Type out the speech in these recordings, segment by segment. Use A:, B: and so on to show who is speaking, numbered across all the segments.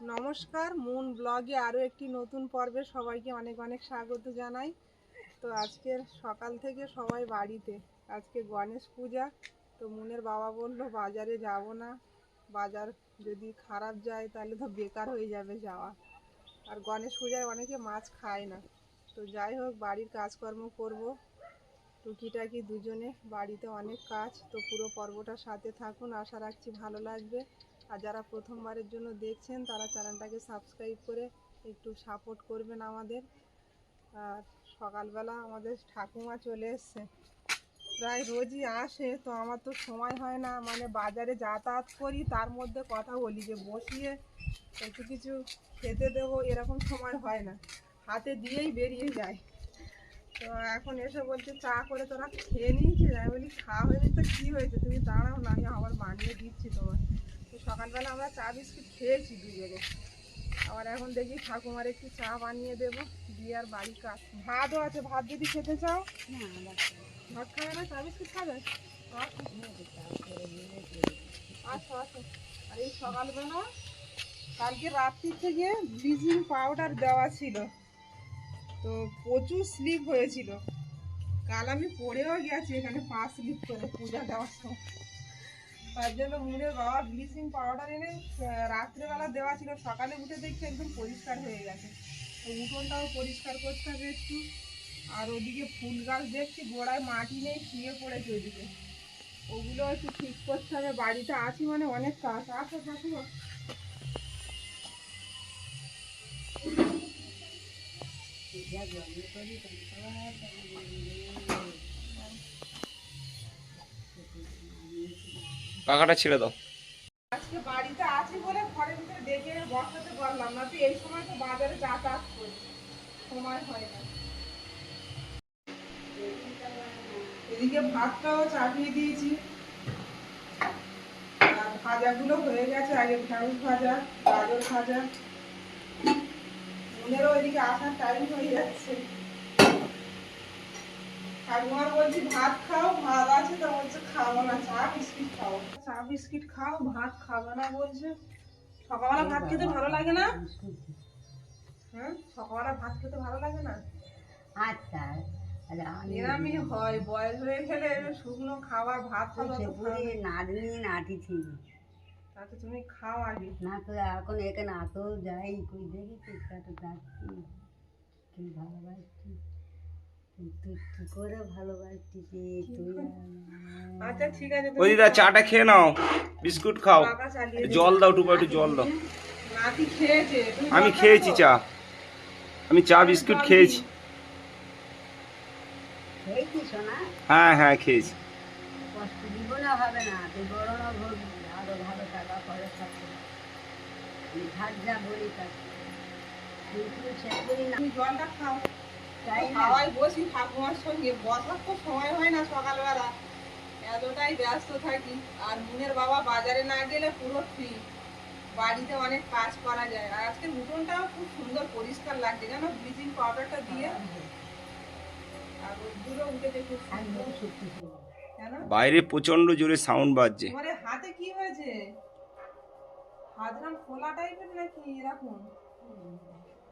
A: নমস্কার, মুন ব্লগে আরও একটি নতুন পর্বে সবাইকে অনেক অনেক স্বাগত জানাই। তো আজকের সকাল থেকে সবাই বাড়িতে। আজকে গণেশ পূজা, তো মুনের বাবা বলল, বাজারে যাব না। বাজার যদি খারাপ যায়, তাহলে তো বেকার হয়ে যাবে যাওয়া। আর গণেশ পূজায় অনেকে মাছ খায় না। তো যাই হোক, বাড়ির কাজকর্ম করব। টুকিটাকি দুজনে বাড়িতে অনেক কাজ। তো পুরো পর্বটার সাথে থাকুন। আশা রাখছি ভালো লাগবে। আর যারা প্রথমবারের জন্য দেখছেন, তারা চ্যানেলটাকে সাবস্ক্রাইব করে একটু সাপোর্ট করবেন আমাদের। আর সকালবেলা আমাদের ঠাকুমা চলে এসছে। প্রায় রোজই আসে, তো আমার তো সময় হয় না। মানে বাজারে যাতায়াত করি, তার মধ্যে কথা বলি যে বসিয়ে একটু কিছু খেতে দেবো, এরকম সময় হয় না। হাতে দিয়েই বেরিয়ে যায় তো এখন এসে বলছে, চা করে তোরা খেয়ে নিয়েছিস? আমি বলি, খাওয়া হয়েছে তো কী হয়েছে? তুমি দাঁড়াও না, আমি আবার বানিয়ে দিচ্ছি তোমার সকালবেলা আমরা চা বিস্কুট খেয়েছি দুজনে। আবার এখন দেখি ঠাকুমার একটু চা বানিয়ে দেবো। দিয়ে আর বাড়ি কাজ ভাতও আছে। ভাত যদি খেতে চাও। ভাত খাবে না। চা বিস্কুট খাবে? আচ্ছা আচ্ছা। আর এই সকালবেলা কালকে রাত্রির থেকে ব্লিচিং পাউডার দেওয়া ছিল। তো প্রচুর স্লিপ হয়েছিল। কাল আমি পড়েও গেছি এখানে পা স্লিপ করে পূজা দেওয়ার সময়। তার জন্য মুনের বাবা ব্লিচিং পাউডার এনে রাত্রেবেলা দেওয়া ছিল। সকালে উঠে দেখছি একদম পরিষ্কার হয়ে গেছে। তো উঠোনটাও পরিষ্কার করতে হবে একটু। আর ওদিকে ফুল গাছ দেখছি, গোড়ায় মাটি নেই, শুয়ে পড়েছে ওদিকে। ওগুলো একটু ঠিক করতে হবে, বাড়িতে আছি মানে অনেক কাজ। আসো ঠাকুমা
B: পাখাটা ছেড়ে দাও।
A: ভাতটাও চাপিয়ে দিয়েছি। হয়ে গেছে, আগে ভাজা, গাজর ভাজা। মনেরও এদিকে আসার টাইম হয়ে যাচ্ছে। ঠাকুমার বলছি ভাত খাও ভাত আছে। তো বলছে খাব না চা বিস্কিট খাও। চা বিস্কিট খাও ভাত খাব না বলছে। সকালবেলা ভাত খেতে ভালো লাগে না? হ্যাঁ সকালবেলা ভাত খেতে ভালো লাগে না?
C: আচ্ছা
A: নিরামিষ হয় বয়স হয়ে গেলে শুকনো খাবার ভাত তো
C: ছিল।
A: তাতে তুমি খাও আগে।
C: না তো এখন এখানে এত যাই কই দেখেছিস কত যাচ্ছি। তুই ভালোবাসছিস তুই তুই কি করে ভালোবাসছিস রে? তুই আর-
A: আচ্ছা ঠিক আছে
B: ওই দিদা চাটা খেয়ে নাও বিস্কুট খাও। জল দাও টুকু একটু জল দাও। আমি খেয়েছি চা। আমি চা বিস্কুট খেয়েছি। হ্যাঁ হ্যাঁ খেয়েছি।
A: জলটা খাও। খাওয়াই বসি ঠাকুমার সঙ্গে। বসার তো সময় হয় না সকালবেলা। এতটাই ব্যস্ত থাকি। আর মুনের বাবা বাজারে না গেলে পুরো ফ্রি বাড়িতে অনেক কাজ করা যায়। আর আজকে উঠোনটাও খুব সুন্দর পরিষ্কার লাগছে। জানো ব্লিচিং পাউডারটা দিয়ে আর রোদ্দুরও উঠেছে খুব সুন্দর।
C: সত্যি
A: কেন
B: বাইরে প্রচণ্ড জোরে সাউন্ড বাজছে।
A: তোমার হাতে কি হয়েছে? হাতরাম খোলা টাইপের নাকি এরকম?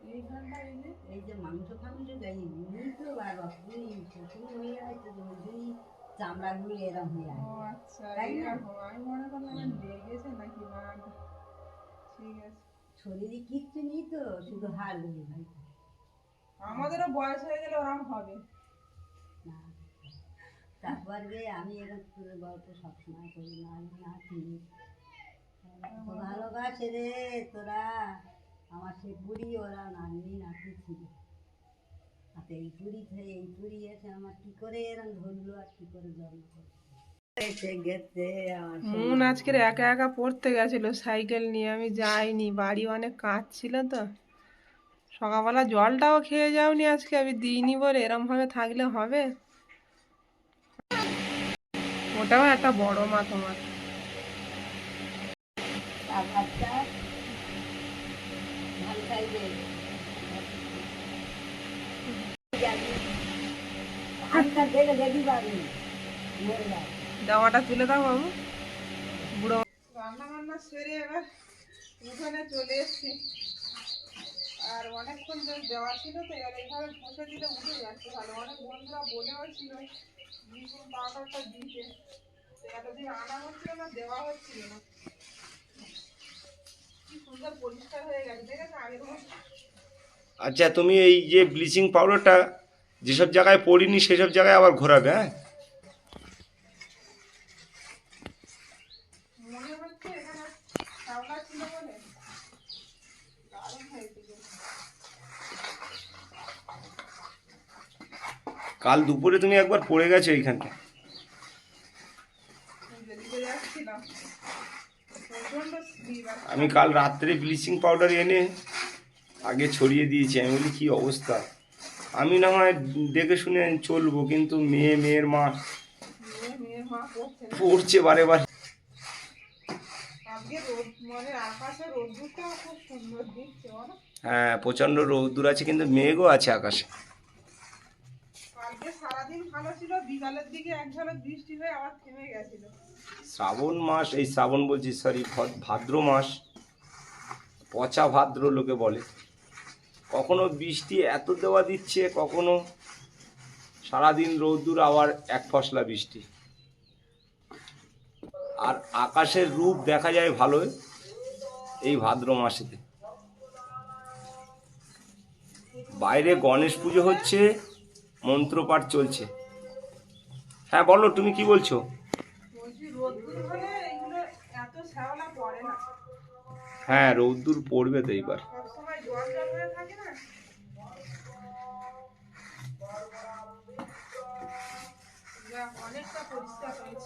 A: এইখানটা এই যে
C: এই যে মাংস ফাংস যাই বুঝি তো আর রসগুলি শুকনো হয়ে আছে চামড়াগুলি এরম হয়ে আছে
A: আচ্ছা
C: তাই না?
A: আমি মনে করলাম লেগেছে নাকি না। ঠিক আছে।
C: শরীরে কিচ্ছু নেই তো শুধু হাড়গুলি ভাই
A: আমাদেরও বয়স হয়ে গেলে ওরকম হবে।
C: তারপর আমি এরকম গল্প সবসময় করি না আমি ভালোবাসে রে তোরা। আমার সেই বুড়ি ওরা নানি নাতি ছিল। আচ্ছা এই বুড়ি থেকে এই বুড়ি এসে আমার কি করে এরকম ধরলো আর কি করে জন্ম করল
A: মন আজকের একা একা পড়তে গেছিল সাইকেল নিয়ে আমি যাইনি বাড়ি অনেক কাজ ছিল তো। সকালবেলা জলটাও খেয়ে যাওনি আজকে আমি দিইনি বলে এরম ভাবে থাকলে হবে? ওটাও একটা বড় মা তোমার
C: আর বাচ্চা ভালো থাকবে আজকাল দেখে দেখি পাবি মরে যাবে
A: জামাটা তুলে দাও বাবু। বুড়ো। রান্না বান্না সেরে এবার উঠানে চলে এসছি। আর অনেকক্ষণ বেশ দেওয়া ছিল তো, এবার এইভাবে বসে দিলে উঠে যাচ্ছে ভালো। অনেক বন্ধুরা বলেও ছিল বিপুল পাউডারটা দিতে তো এতদিন আনা হচ্ছিল না, দেওয়া হচ্ছিল না কি সুন্দর পরিষ্কার হয়ে গেছে দেখেছ আগের মতো
B: আচ্ছা তুমি এই যে ব্লিচিং পাউডারটা যেসব জায়গায় পড়িনি সেসব জায়গায় আবার ঘোরাবে হ্যাঁ। কাল দুপুরে তুমি একবার পড়ে গেছো এইখানটা
A: বেরিয়ে যাচ্ছিলাম প্রচণ্ড স্লিপ আর
B: আমি কাল রাত্রে ব্লিচিং পাউডার এনে আগে ছড়িয়ে দিয়েছি। আমি বলি কী অবস্থা? আমি না হয় দেখে শুনে চলবো কিন্তু মেয়ে মেয়ের মা। পড়ছে বারে বারে।
A: মানে
B: হ্যাঁ প্রচণ্ড রৌদ্র আছে কিন্তু মেঘও আছে আকাশে।
A: সারাদিন ভালো ছিল বিকালের দিকে এক ঝলক বৃষ্টি হয়ে আবার থেমে গেছিল।
B: শ্রাবণ মাস, এই শ্রাবণ বলছি সরি ভাদ্র মাস, পচা ভাদ্র লোকে বলে। কখনো বৃষ্টি এত দেওয়া দিচ্ছে, কখনো সারাদিন রৌদ্র আবার এক ফসলা বৃষ্টি। আর আকাশের রূপ দেখা যায় ভালো এই ভাদ্র মাসেতে। বাইরে গণেশ পুজো হচ্ছে, মন্ত্রপাঠ চলছে। হ্যাঁ বলো, তুমি কি বলছি? হ্যাঁ রৌদ্দুর পড়বে তো এইবার।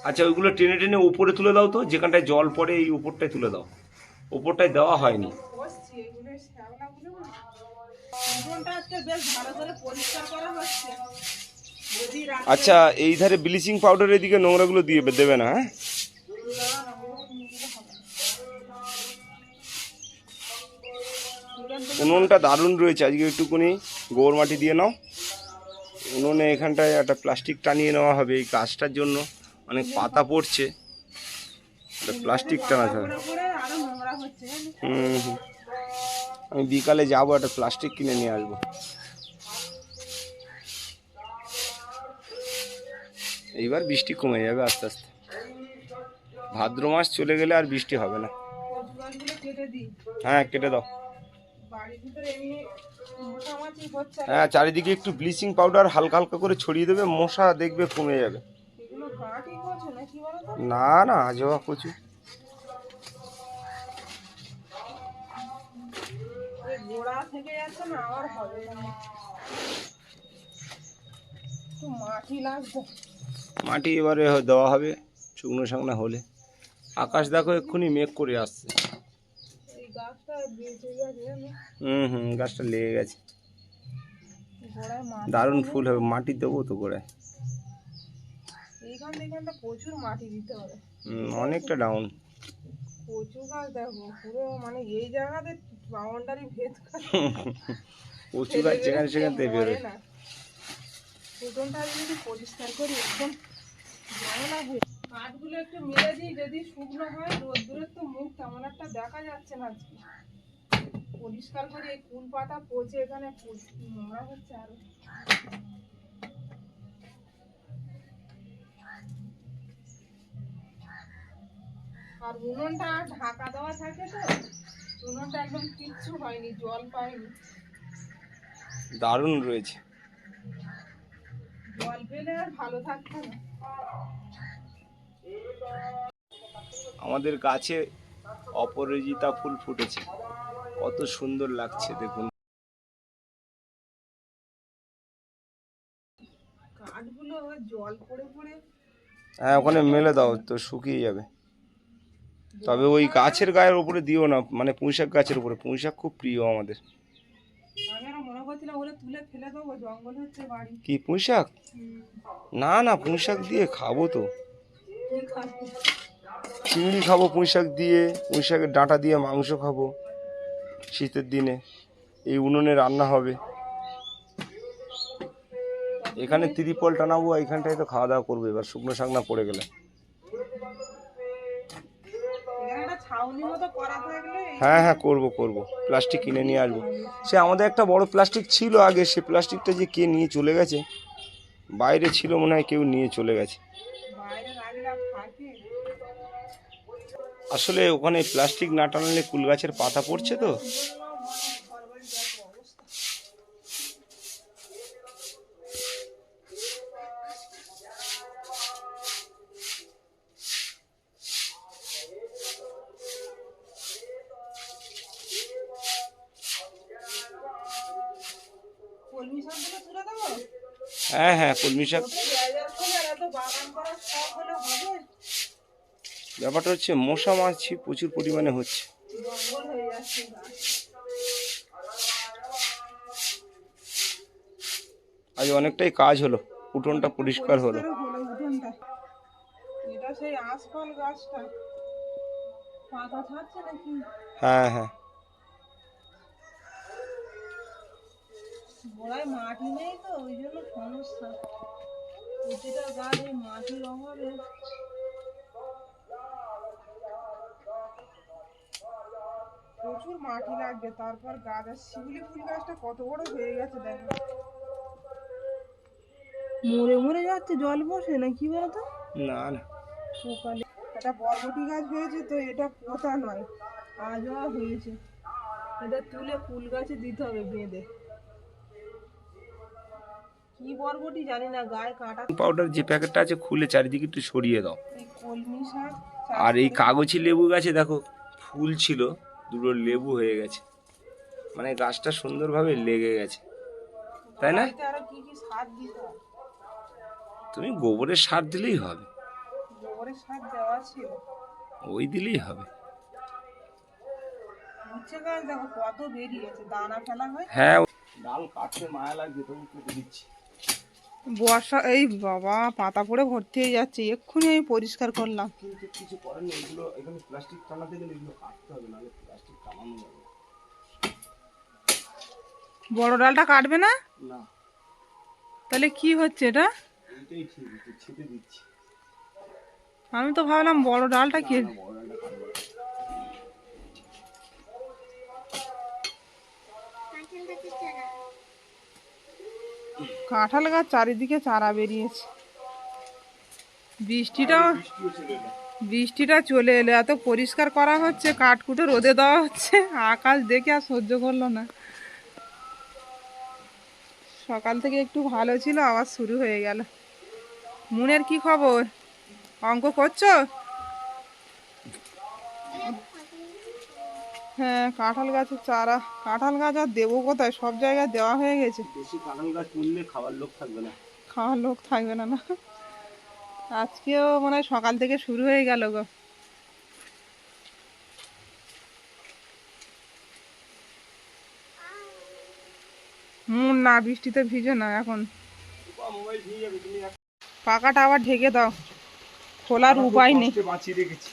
B: আচ্ছা ওইগুলো টেনে টেনে উপরে তুলে দাও তো যেখানটায় জল পড়ে এই উপরটায় তুলে দাও। উপরটায় দেওয়া হয়নি। আচ্ছা এই ধারে ব্লিচিং পাউডার এদিকে নোংরাগুলো দিয়ে দেবে না হ্যাঁ? উনুনটা দারুণ রয়েছে। আজকে একটুকুনি গোবর মাটি দিয়ে নাও। উনুনে এখানটায় একটা প্লাস্টিক টানিয়ে নেওয়া হবে এই কাজটার জন্য। অনেক পাতা পড়ছে। প্লাস্টিক
A: টানা জানিস?
B: হুম হুম। আমি বিকালে যাব, একটা প্লাস্টিক কিনে নিয়ে আসব। এইবার বৃষ্টি কমে যাবে আস্তে আস্তে। ভাদ্র মাস চলে গেলে আর বৃষ্টি হবে না। হ্যাঁ কেটে দাও। হ্যাঁ চারিদিকে একটু ব্লিচিং পাউডার হালকা হালকা করে ছড়িয়ে দেবে মশা দেখবে কমে যাবে।
A: না
B: না আজবা কচু
A: গোড়া থেকে যাচ্ছে না আবার হবে। না মাটি লাগবে।
B: মাটি এবারে দেওয়া হবে শুকনো শাকনা হলে। আকাশ দেখো এক্ষুনি মেঘ করে আসছে
A: এই গাছটা বেঁচে গেছে জানো?
B: হুম হুম গাছটা লেগে গেছে। দারুণ ফুল হবে মাটি দেবো তো গোড়ায়।
A: প্রচুর মাটি দিতে হবে।
B: অনেকটা ডাউন
A: কচু গাছ দেখো পুরো মানে এই জায়গাতে বাউন্ডারি ভেদ করে।
B: গাছ যেখানে সেখান থেকে বেরোয়।
A: না। উঠোনটা আমি যদি পরিষ্কার করি একদম ঝামেলা হয়ে কাঠগুলো একটু মেরে দিই যদি শুকনো হয় রোদ্দুরের তো মুখ তেমন একটা দেখা যাচ্ছে না আজকে। পরিষ্কার করে এই কুল পাতা পচে এখানে নোংরা হচ্ছে আরও। আর উনুনটা ঢাকা দেওয়া থাকে তো উনুনটা একদম কিচ্ছু হয়নি জল পায়নি।
B: দারুণ রয়েছে।
A: জল পেলে আর ভালো থাকতো না।
B: আমাদের গাছে অপরাজিতা ফুল ফুটেছে। কত সুন্দর লাগছে দেখুন। হ্যাঁ ওখানে মেলে দাও তো শুকিয়ে যাবে। তবে ওই গাছের গায়ের উপরে দিও না মানে পুঁইশাক গাছের উপরে। পুঁইশাক খুব প্রিয় আমাদের। কি পুঁইশাক না না পুঁইশাক দিয়ে খাব তো।
A: কি খাব
B: পুঁই শাক দিয়ে পুঁই শাকের ডাঁটা দিয়ে মাংস খাব শীতের দিনে। এই উনুনে রান্না হবে। এখানে ত্রিপল টানাবো এইখানটায় তো খাওয়া দাওয়া করব। এবার শুকনো শাক না পড়ে গেলে। হ্যাঁ হ্যাঁ করব করব। প্লাস্টিক কিনে নিয়ে আসব। সে আমাদের একটা বড় প্লাস্টিক ছিল আগে সে প্লাস্টিকটা যে কে নিয়ে চলে গেছে বাইরে ছিল মনে হয় কেউ নিয়ে চলে গেছে
A: বাইরে রাখলে আর থাকে
B: আসলে ওখানে প্লাস্টিক না টানালে কুল গাছের পাতা পড়ছে তো। হ্যাঁ হ্যাঁ কলমি শাক।
A: বাগান করার শখ হলে হবে।
B: ব্যাপারটা হচ্ছে মশা মাছি প্রচুর পরিমাণে হচ্ছে। আজ অনেকটাই কাজ হলো উঠোনটা পরিষ্কার হলো। হ্যাঁ হ্যাঁ।
A: গোড়ায় মাটি নেই তো ওই জন্য সমস্যা। প্রতিটা গাছ মাটির অভাবে। প্রচুর মাটি লাগবে তারপর গাছ আর শিউলি ফুল গাছটা কত বড় হয়ে গেছে দেখো। মরে মরে যাচ্ছে জল বসে না কি বলতো?
B: না না।
A: সকালে এটা বরবটি গাছ হয়েছে তো এটা পোতা নয় আজও হয়েছে। এটা তুলে ফুল গাছে দিতে হবে বেঁধে। কি বরবটি জানি না গায়ে কাঁটা
B: পাউডার যে প্যাকেটটা আছে খুলে চারিদিকে একটু সরিয়ে দাও। আর এই কাগজি লেবু গাছে দেখো ফুল ছিল। দুটো লেবু হয়ে গেছে। মানে গাছটা সুন্দরভাবে লেগে গেছে। তাই না?
A: বাড়িতে আরও কি কি সার দিতে
B: তুমি গোবরের সার দিলেই হবে।
A: গোবরের সার দেওয়া ছিল।
B: ওই দিলেই হবে।
A: হয়।
B: হ্যাঁ ডাল কাটতে মায়া লাগছে তবু কেটে দিচ্ছি।
A: বর্ষা এই বাবা পাতা পড়ে ভর্তি হয়ে যাচ্ছে এক্ষুনি আমি পরিষ্কার করলাম।
B: কিন্তু কিছু করার নেই এগুলো এখানে প্লাস্টিক টানাতে গেলে এগুলো কাটতে হবে নাহলে প্লাস্টিক টানানো যাবে
A: বড় ডালটা কাটবে না?
B: না।
A: তাহলে কি হচ্ছে এটা?
B: এইটাই ঠিক একটু দিচ্ছি।
A: আমি তো ভাবলাম বড় ডালটা কে
B: বড় ডালটা
A: কাঁঠাল গাছ চারিদিকে চারা বেরিয়েছে।
B: এলো।
A: বৃষ্টিটা চলে এলো, এত পরিষ্কার করা হচ্ছে, কাঠকুটে রোদে দেওয়া হচ্ছে, আকাশ দেখে আর সহ্য করল না। সকাল থেকে একটু ভালো ছিল, আবার শুরু হয়ে গেল। মুনের কি খবর? অঙ্ক করছ? কাঁঠাল গাছের চারা। কাঁঠাল গাছ আর দেবো কোথায়? সব জায়গায় দেওয়া হয়ে গেছে।
B: বেশি কাঁঠাল গাছ তুললে খাওয়ার লোক থাকবে না।
A: খাওয়ার লোক থাকবে না না। আজকেও মনে হয় সকাল থেকে শুরু হয়ে গেল গো। হুম না বৃষ্টিতে ভিজে না এখন। পাকাটা আবার ঢেকে দাও। খোলার উপায় নেই।
B: বাঁচিয়ে রেখেছি।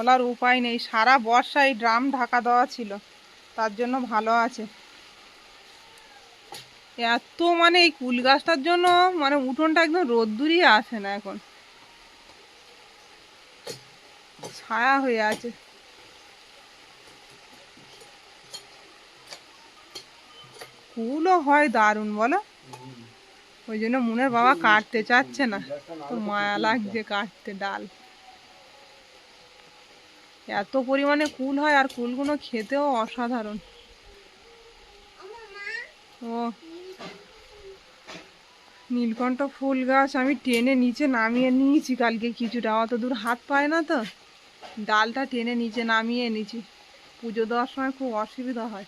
A: খোলার উপায় নেই। সারা বর্ষা এই ড্রাম ঢাকা দেওয়া ছিল। তার জন্য ভালো আছে। এত মানে এই কুল গাছটার জন্য মানে উঠোনটা একদম রোদ্দুরই আসে না এখন। ছায়া হয়ে আছে। কুলও হয় দারুণ, বলো? ওই জন্য মুনের বাবা কাটতে চাচ্ছে না। তো মায়া লাগছে কাটতে, ডাল। এত পরিমাণে কুল হয় আর কুলগুলো খেতেও অসাধারণ। ও। নীলকণ্ঠ ফুল গাছ আমি টেনে নিচে নামিয়ে নিয়েছি কালকে কিছুটা অত দূর হাত পায় না তো। ডালটা টেনে নিচে নামিয়ে এনেছি। পুজো দেওয়ার সময় খুব অসুবিধা হয়।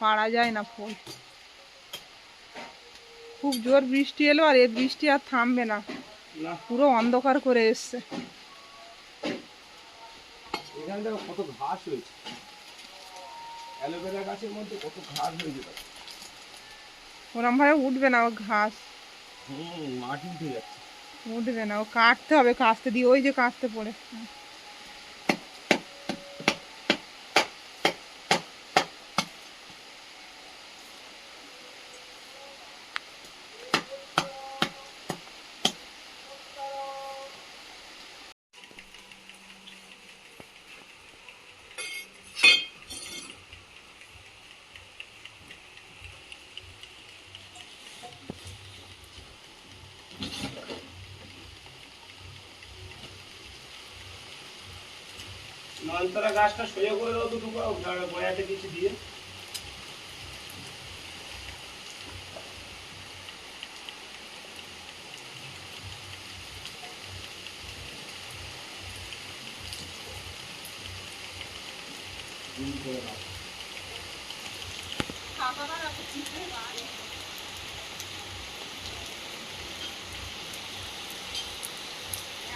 A: পারা যায় না ফুল। খুব জোর বৃষ্টি এলো আর এ বৃষ্টি আর থামবে না।
B: না।
A: পুরো অন্ধকার করে এসছে।
B: এখানে দেখো কত ঘাস হয়েছে। অ্যালোভেরা গাছের মধ্যে কত ঘাস হয়েছে দেখো।
A: ওরম ভাবে উঠবে না ও ঘাস।
B: হুম মাটি উঠে যাচ্ছে।
A: উঠবে না ও কাটতে হবে কাস্তে দিয়ে ওই যে কাস্তে পড়ে।
B: নয়নতারা গাছটা সোজা করে দাও দুটো গোড়াতে কিছু দিয়ে।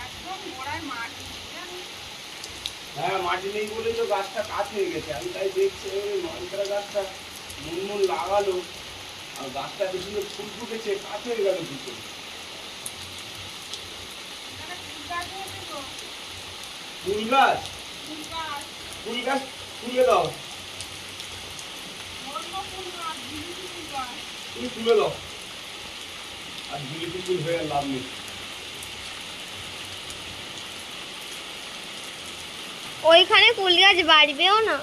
A: একদম গোড়ায় মাটি।
B: হ্যাঁ মাটি নেই বলেই তো গাছটা কাঠ হয়ে গেছে। আমি তাই দেখছি ওই নয়নতারা গাছটা মুনমুন লাগালো আর গাছটা বেশি ফুল ফুটেছে কাঠ হয়ে গেল দুটো।
A: ফুল গাছ
B: ফুল গাছ? তুলে দাও। তুমি তুলে দাও। আর জিলিপি ফুল হয়ে লাভ নেই।
D: ওইখানে কুল গাছ বাড়বেও না।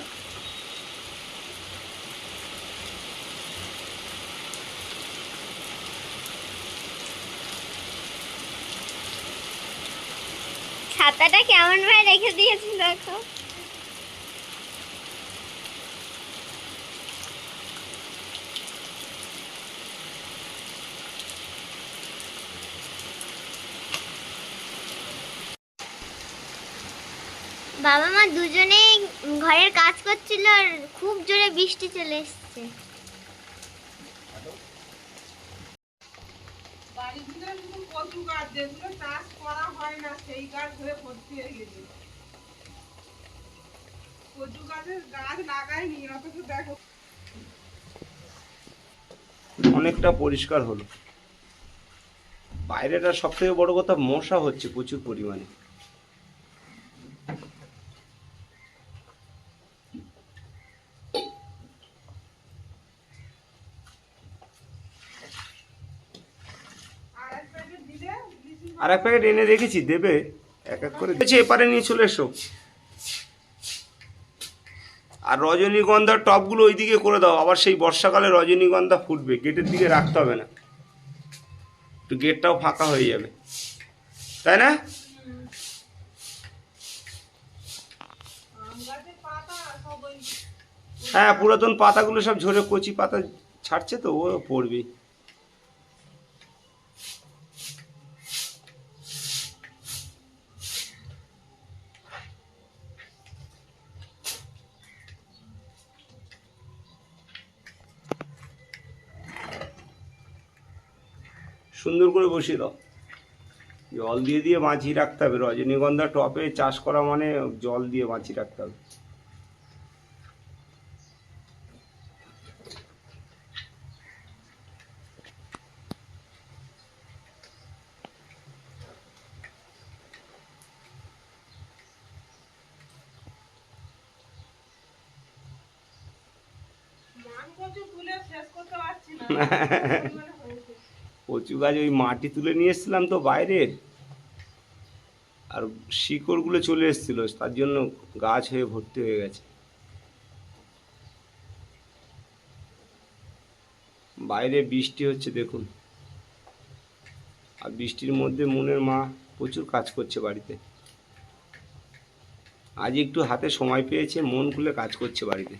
D: ছাতাটা কেমন ভাবে রেখে দিয়েছি দেখো। বাবা মা দুজনেই ঘরের কাজ করছিল আর খুব জোরে বৃষ্টি চলে এসছে।
A: বাড়ির ভিতরে কচু গাছ যেগুলো চাষ করা হয় না সেই গাছ হয়ে ভর্তি হয়ে গেছে। কচু গাছের গাছ লাগাইনি অথচ দেখো।
B: অনেকটা পরিষ্কার হলো। বাইরেটা সব থেকে বড় কথা মশা হচ্ছে প্রচুর পরিমাণে
A: আর এক প্যাকেট দিলে ব্লিচিং
B: আর এক প্যাকেট এনে রেখেছি, দেবে? এক এক করে দিয়েছে, এপারে নিয়ে চলে এসো। আর রজনীগন্ধার টপগুলো ওইদিকে করে দাও, আবার সেই বর্ষাকালে রজনীগন্ধা ফুটবে, গেটের দিকে রাখতে হবে না। একটু গেটটাও ফাঁকা হয়ে যাবে। তাই না? হ্যাঁ পুরাতন পাতাগুলো সব ঝরে কচি পাতা ছাড়ছে তো, ও পড়বেই। সুন্দর করে বসিয়ে দাও। জল দিয়ে দিয়ে বাঁচিয়ে রাখতে হবে। রজনীগন্ধা টপে চাষ করা মানে জল দিয়ে বাঁচিয়ে রাখতে হবে।
A: শেষ করতে পারছি না। পরিমাণে হয়েছে।
B: কচু গাছ ওই মাটি তুলে নিয়ে এসেছিলাম তো বাইরের। আর শিকড়গুলো চলে এসেছিল, তার জন্য গাছ হয়ে ভর্তি হয়ে গেছে। বাইরে বৃষ্টি হচ্ছে, দেখুন। আর বৃষ্টির মধ্যে মনের মা প্রচুর কাজ করছে বাড়িতে। আজ একটু হাতে সময় পেয়েছে, মন খুলে কাজ করছে বাড়িতে।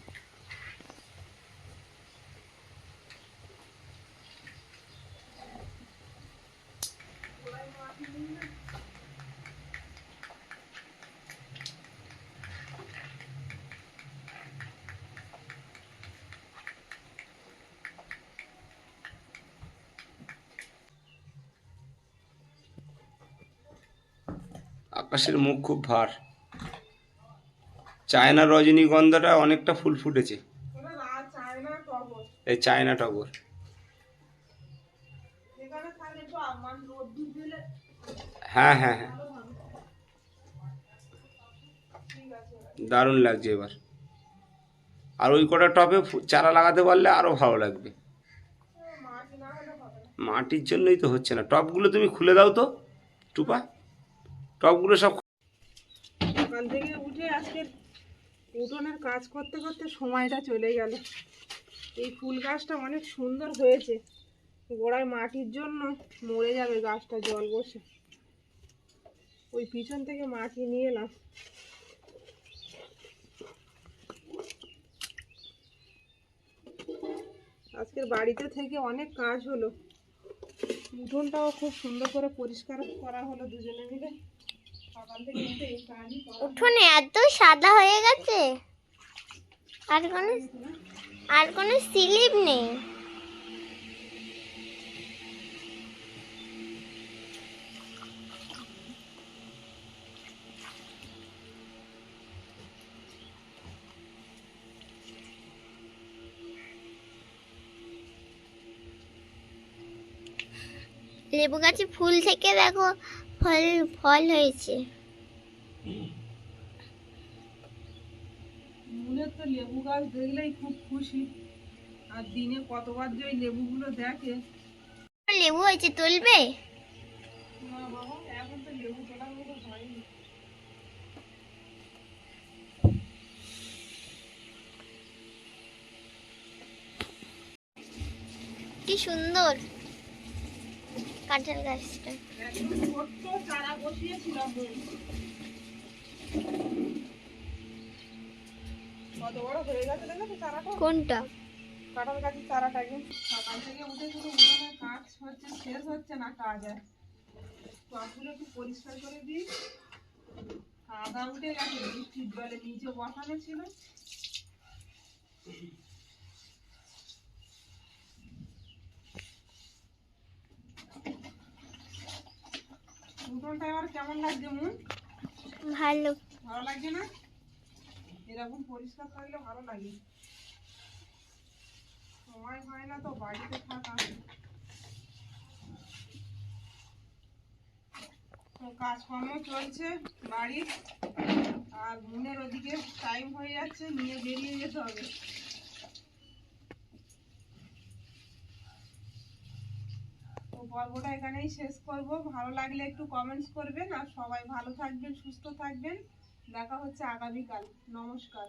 B: আকাশের মুখ খুব ভার। চায়না রজনীগন্ধাটা অনেকটা ফুল ফুটেছে। এই চায়না টগর। হ্যাঁ হ্যাঁ হ্যাঁ। দারুণ লাগছে এবার। আর ওই কটা ফু- চারা লাগাতে পারলে আরও ভালো লাগবে। মাটির জন্যই তো হচ্ছে না। টবগুলো তুমি খুলে দাও তো, টুপা। টপগুলো সব
A: সকাল থেকে উঠে আজকে উঠোনের কাজ করতে করতে সময়টা চলে গেল। এই ফুল গাছটা অনেক সুন্দর হয়েছে। গোড়ায় মাটির জন্য মরে যাবে গাছটা জল বসে। ওই পিছন থেকে মাটি নিয়ে এলাম। আজকের বাড়িতে থেকে অনেক কাজ হলো। উঠোনটাও খুব সুন্দর করে পরিষ্কার করা হলো দুজনে মিলে।
D: উঠোনে এত সাদা হয়ে গেছে। আর কোনো আর কোনো স্লিপ নেই। লেবু গাছে ফুল থেকে দেখো ফল ফল হয়েছে।
A: মুনের তো লেবু গাছ দেখলেই খুব খুশি। আর দিনে কতবার যে লেবুগুলো দেখে।
D: লেবু হয়েছে তুলবে?
A: না বাবা এখন তো লেবু তোলার মতো হয়নি।
D: কি সুন্দর। কাঁঠাল গাছটা।
A: চারা বসিয়েছিলাম
D: কোনটা?
A: কাঁঠাল গাছের চারাটা। সকাল থেকে উঠে শুধু উঠোনে কাজ হচ্ছে শেষ হচ্ছে না কাজ আর টবগুলো একটু পরিষ্কার করে দিই কাদা উঠে গেছে বৃষ্টির জলে নিচে বসানো ছিল উঠোনটা এবার কেমন লাগছে মন
D: ভালো।
A: ভালো লাগছে না? এরকম পরিষ্কার থাকলে ভালো লাগে। সময় হয় না তো বাড়িতে থাকা। কাজকর্ম চলছে বাড়ির। আর বোনের ওদিকে টাইম হয়ে যাচ্ছে নিয়ে বেরিয়ে যেতে হবে। পর্বটা এখানেই শেষ করব। ভালো লাগলে একটু কমেন্টস করবেন। আর সবাই ভালো থাকবেন, সুস্থ থাকবেন। দেখা হচ্ছে আগামীকাল। নমস্কার।